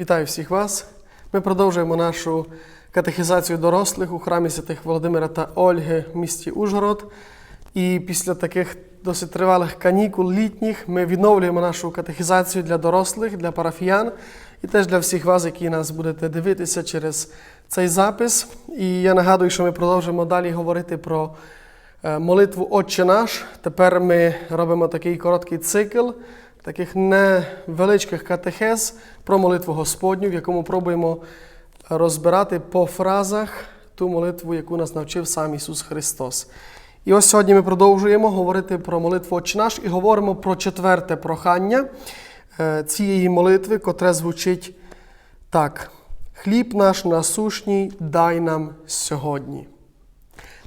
Вітаю всіх вас. Ми продовжуємо нашу катехізацію дорослих у храмі святих Володимира та Ольги в місті Ужгород. І після таких досить тривалих канікул літніх ми відновлюємо нашу катехізацію для дорослих, для парафіян і теж для всіх вас, які нас будете дивитися через цей запис. І я нагадую, що ми продовжимо далі говорити про е, молитву Отче наш. Тепер ми робимо такий короткий цикл таких невеличких катехез про молитву Господню, в якому пробуємо розбирати по фразах ту молитву, яку нас навчив сам Ісус Христос. І ось сьогодні ми продовжуємо говорити про молитву Отче наш і говоримо про четверте прохання е, цієї молитви, котре звучить так: Хліб наш насушній дай нам сьогодні.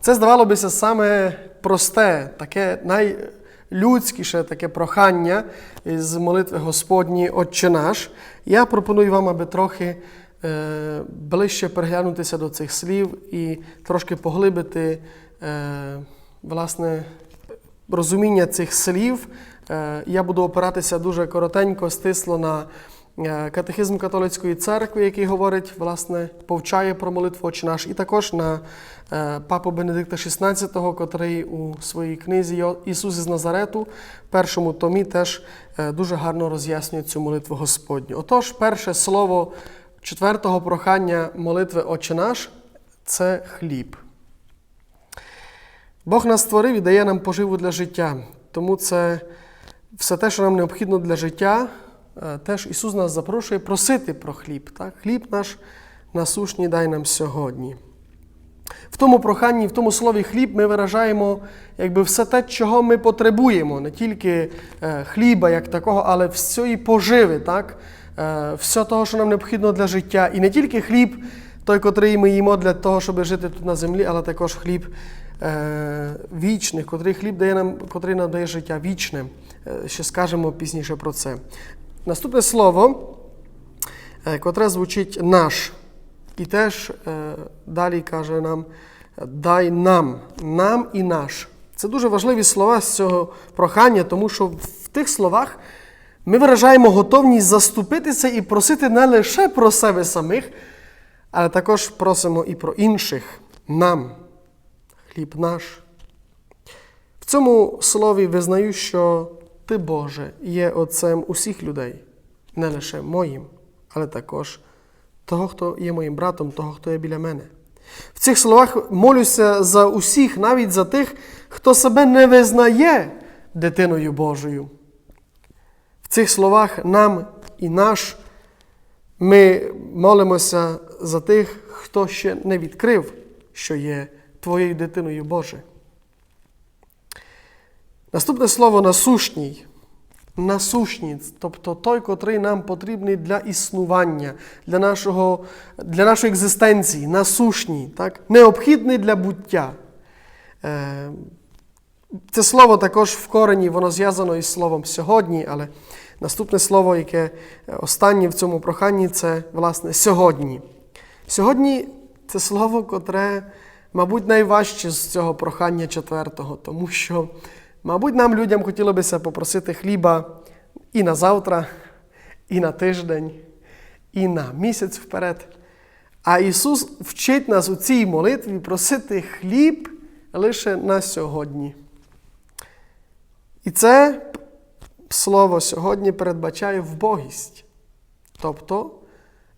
Це здавалося саме просте, таке найлюдськіше таке прохання з молитви Господні Отче наш. Я пропоную вам, аби трохи е, ближче приглянутися до цих слів і трошки поглибити е, власне розуміння цих слів. Е, я буду опиратися дуже коротенько, стисло на е, катехизм католицької церкви, який говорить, власне, повчає про молитву Отче наш, і також на е, папу Бенедикта XVI, котрий у своїй книзі Ісус із Назарету, в першому томі, теж е, дуже гарно роз'яснює цю молитву Господню. Отож, перше слово четвертого прохання молитви Отче наш це хліб. Бог нас створив і дає нам поживу для життя. Тому це все те, що нам необхідно для життя, теж Ісус нас запрошує просити про хліб. Так? Хліб наш насушній дай нам сьогодні. В тому проханні, в тому слові хліб ми виражаємо якби все те, чого ми потребуємо, не тільки е, хліба як такого, але всієї поживи, так? Е, все того, що нам необхідно для життя. І не тільки хліб, той, котрий ми їмо для того, щоб жити тут на землі, але також хліб е, вічний, котрий хліб дає нам, котрий нам дає життя вічне. Е, ще скажемо пізніше про це. Наступне слово, е, котре звучить наш. І теж е, далі каже нам дай нам, нам і наш. Це дуже важливі слова з цього прохання, тому що в тих словах ми виражаємо готовність заступитися і просити не лише про себе самих, але також просимо і про інших нам. Хліб наш. В цьому слові визнаю, що Ти, Боже, є Отцем усіх людей, не лише моїм, але також того, хто є моїм братом, того, хто є біля мене. В цих словах молюся за усіх, навіть за тих, хто себе не визнає дитиною Божою. В цих словах нам і наш ми молимося за тих, хто ще не відкрив, що є твоєю дитиною Боже. Наступне слово насушній. Насушній, тобто той, котрий нам потрібний для існування, для, нашого, для нашої екзистенції, насушній, так? необхідний для буття. Е, Це слово також в корені, воно зв'язано із словом сьогодні, але наступне слово, яке останнє в цьому проханні, це власне сьогодні. Сьогодні це слово, котре, мабуть, найважче з цього прохання четвертого, тому що, мабуть, нам людям хотілося б попросити хліба і на завтра, і на тиждень, і на місяць вперед. А Ісус вчить нас у цій молитві просити хліб лише на сьогодні. І це слово сьогодні передбачає вбогість. Тобто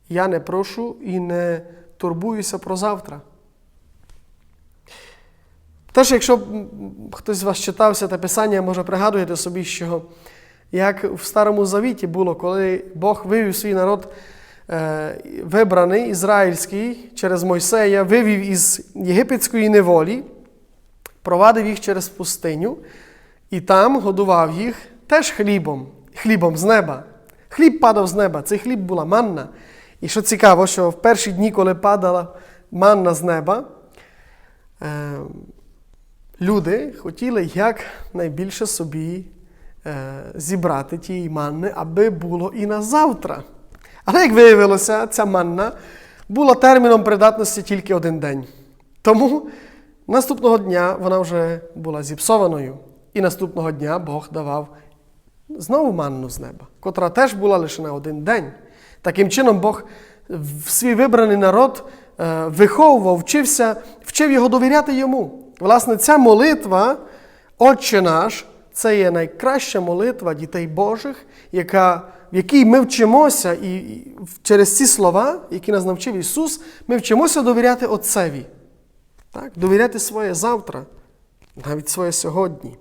я не прошу і не турбуюся про завтра. Теж, якщо хтось з вас читався те писання, може пригадуєте собі, що як в Старому Завіті було, коли Бог вивів свій народ е, вибраний, ізраїльський, через Мойсея, вивів із єгипетської неволі, провадив їх через пустиню і там годував їх теж хлібом, хлібом з неба. Хліб падав з неба, цей хліб була манна. І що цікаво, що в перші дні, коли падала манна з неба, е, люди хотіли як найбільше собі е, зібрати тієї манни, аби було і на завтра. Але як виявилося, ця манна була терміном придатності тільки один день. Тому наступного дня вона вже була зіпсованою. І наступного дня Бог давав знову манну з неба, котра теж була лише на один день. Таким чином, Бог в свій вибраний народ е, виховував, вчився, вчив його довіряти йому. Власне, ця молитва, Отче наш, це є найкраща молитва дітей Божих, яка, в якій ми вчимося, і, через ці слова, які нас навчив Ісус, ми вчимося довіряти Отцеві. Так? Довіряти своє завтра, навіть своє сьогодні.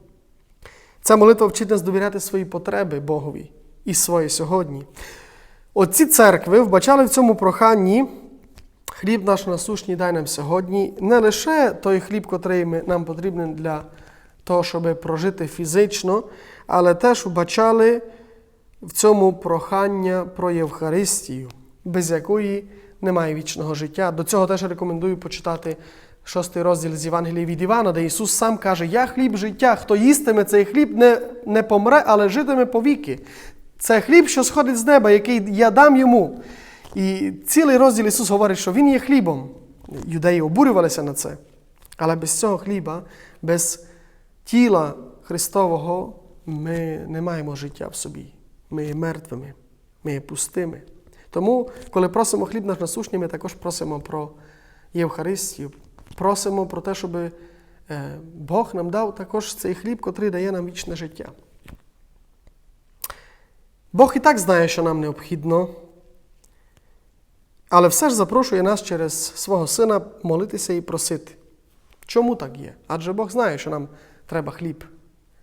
Ця молитва вчить нас довіряти свої потреби Богові і своє сьогодні. Отці церкви вбачали в цьому проханні хліб наш насущний дай нам сьогодні, не лише той хліб, котрий нам потрібен для того, щоб прожити фізично, але теж вбачали в цьому прохання про Євхаристію, без якої немає вічного життя. До цього теж рекомендую почитати шостий розділ з Євангелія від Івана, де Ісус сам каже: Я хліб життя, хто їстиме цей хліб, не, не помре, але житиме повіки. Це хліб, що сходить з неба, який я дам йому. І цілий розділ Ісус говорить, що Він є хлібом. Юдеї обурювалися на це. Але без цього хліба, без тіла Христового ми не маємо життя в собі. Ми є мертвими, ми є пустими. Тому, коли просимо хліб наш насущний, ми також просимо про Євхаристію, просимо про те, щоб Бог нам дав також цей хліб, котрий дає нам вічне життя. Бог і так знає, що нам необхідно, але все ж запрошує нас через свого сина молитися і просити. Чому так є? Адже Бог знає, що нам треба хліб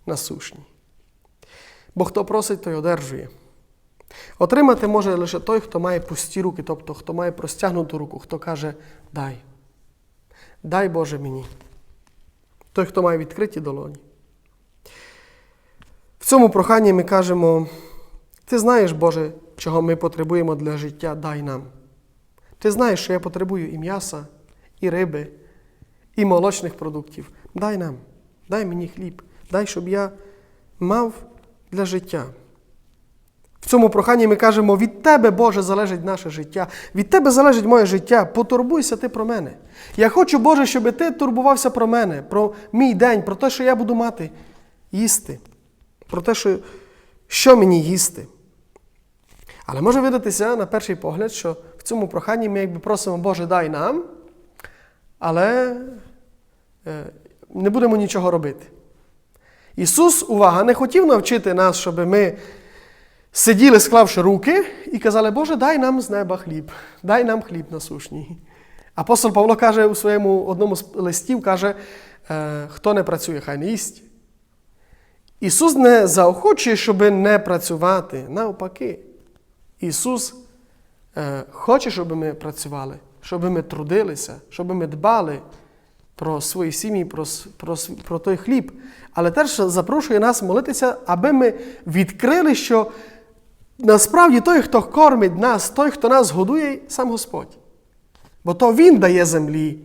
насущний. Бо хто просить, той одержує. Отримати може лише той, хто має пусті руки, тобто хто має простягнуту руку, хто каже дай. Дай Боже мені. Той, хто має відкриті долоні. В цьому проханні ми кажемо: Ти знаєш, Боже, чого ми потребуємо для життя, дай нам. Ти знаєш, що я потребую і м'яса, і риби, і молочних продуктів. Дай нам, дай мені хліб, дай, щоб я мав для життя. В цьому проханні ми кажемо: від Тебе, Боже, залежить наше життя, від Тебе залежить моє життя. Потурбуйся ти про мене. Я хочу, Боже, щоб ти турбувався про мене, про мій день, про те, що я буду мати їсти, про те, що, що мені їсти. Але може видатися на перший погляд, що в цьому проханні ми якби просимо, Боже, дай нам, але е, не будемо нічого робити. Ісус, увага, не хотів навчити нас, щоб ми сиділи, склавши руки, і казали, Боже, дай нам з неба хліб, дай нам хліб насушній. Апостол Павло каже у своєму одному з листів, каже, «Е, хто не працює, хай не їсть. Ісус не заохочує, щоб не працювати. Навпаки. Ісус хоче, щоб ми працювали, щоб ми трудилися, щоб ми дбали про свої сім'ї, про, про, про той хліб. Але теж запрошує нас молитися, аби ми відкрили, що насправді той, хто кормить нас, той, хто нас годує, сам Господь. Бо то Він дає землі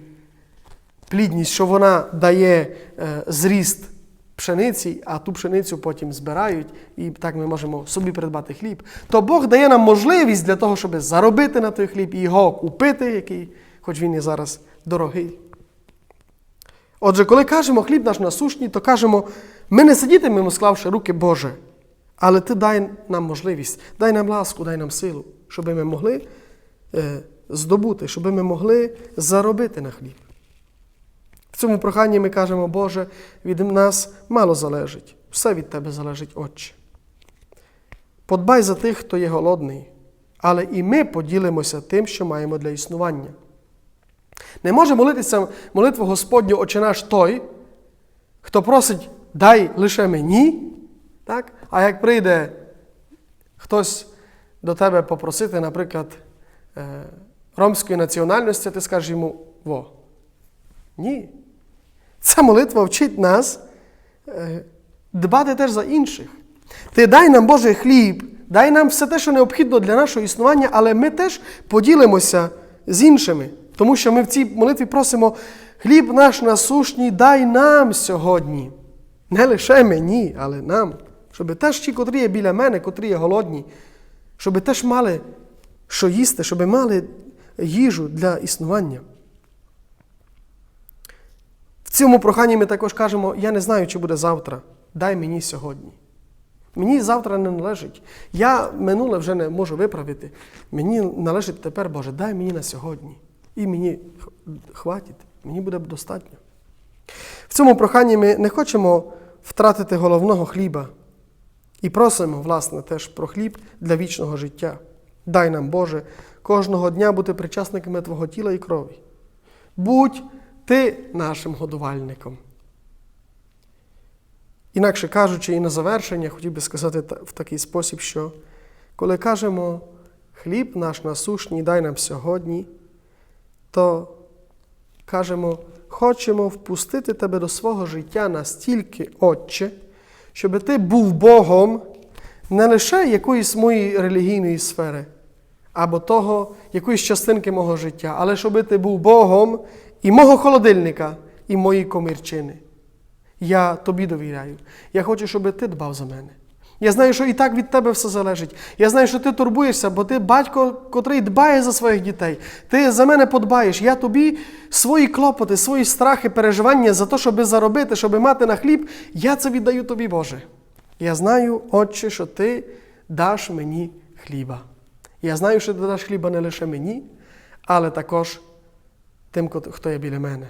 плідність, що вона дає е, зріст пшениці, а ту пшеницю потім збирають, і так ми можемо собі придбати хліб. То Бог дає нам можливість для того, щоб заробити на той хліб і його купити, який, хоч він і зараз дорогий. Отже, коли кажемо хліб наш насущний, то кажемо, ми не сидітимемо, склавши руки Боже, але Ти дай нам можливість, дай нам ласку, дай нам силу, щоб ми могли е, здобути, щоб ми могли заробити на хліб. Цьому проханні ми кажемо, Боже, від нас мало залежить, все від Тебе залежить, Отче. Подбай за тих, хто є голодний, але і ми поділимося тим, що маємо для існування. Не може молитися молитву Господню Отче наш той, хто просить дай лише мені, так? а як прийде хтось до тебе попросити, наприклад, е, ромської національності, ти скажеш йому во. Ні. Ця молитва вчить нас е, дбати теж за інших. Ти дай нам Боже хліб, дай нам все те, що необхідно для нашого існування, але ми теж поділимося з іншими. Тому що ми в цій молитві просимо хліб наш насушній, дай нам сьогодні. Не лише мені, але нам. Щоб теж ті, котрі є біля мене, котрі є голодні, щоб теж мали що їсти, щоб мали їжу для існування. Цьому проханні ми також кажемо: я не знаю, чи буде завтра. Дай мені сьогодні. Мені завтра не належить. Я минуле вже не можу виправити. Мені належить тепер, Боже, дай мені на сьогодні. І мені хватить, мені буде достатньо. В цьому проханні ми не хочемо втратити головного хліба і просимо, власне, теж про хліб для вічного життя. Дай нам, Боже, кожного дня бути причасниками Твого тіла і крові. Будь ти нашим годувальником. Інакше кажучи, і на завершення хотів би сказати в такий спосіб, що коли кажемо хліб наш насушній, дай нам сьогодні, то кажемо, хочемо впустити тебе до свого життя настільки, Отче, щоб ти був Богом не лише якоїсь моєї релігійної сфери, або того, якоїсь частинки мого життя, але щоб ти був Богом і мого холодильника, і моєї комірчини. Я тобі довіряю. Я хочу, щоб ти дбав за мене. Я знаю, що і так від тебе все залежить. Я знаю, що ти турбуєшся, бо ти батько, котрий дбає за своїх дітей. Ти за мене подбаєш. Я тобі свої клопоти, свої страхи, переживання за те, щоб заробити, щоб мати на хліб, я це віддаю тобі, Боже. Я знаю, Отче, що ти даш мені хліба. Я знаю, що ти даш хліба не лише мені, але також тим, хто є біля мене.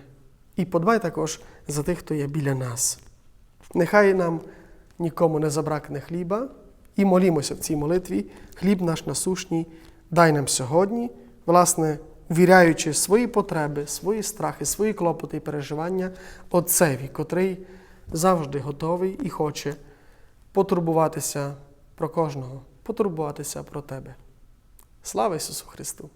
І подбай також за тих, хто є біля нас. Нехай нам нікому не забракне хліба, і молімося в цій молитві. Хліб наш насушній, дай нам сьогодні, власне, віряючи свої потреби, свої страхи, свої клопоти і переживання Отцеві, котрий завжди готовий і хоче потурбуватися про кожного, потурбуватися про тебе. Слава Ісусу Христу!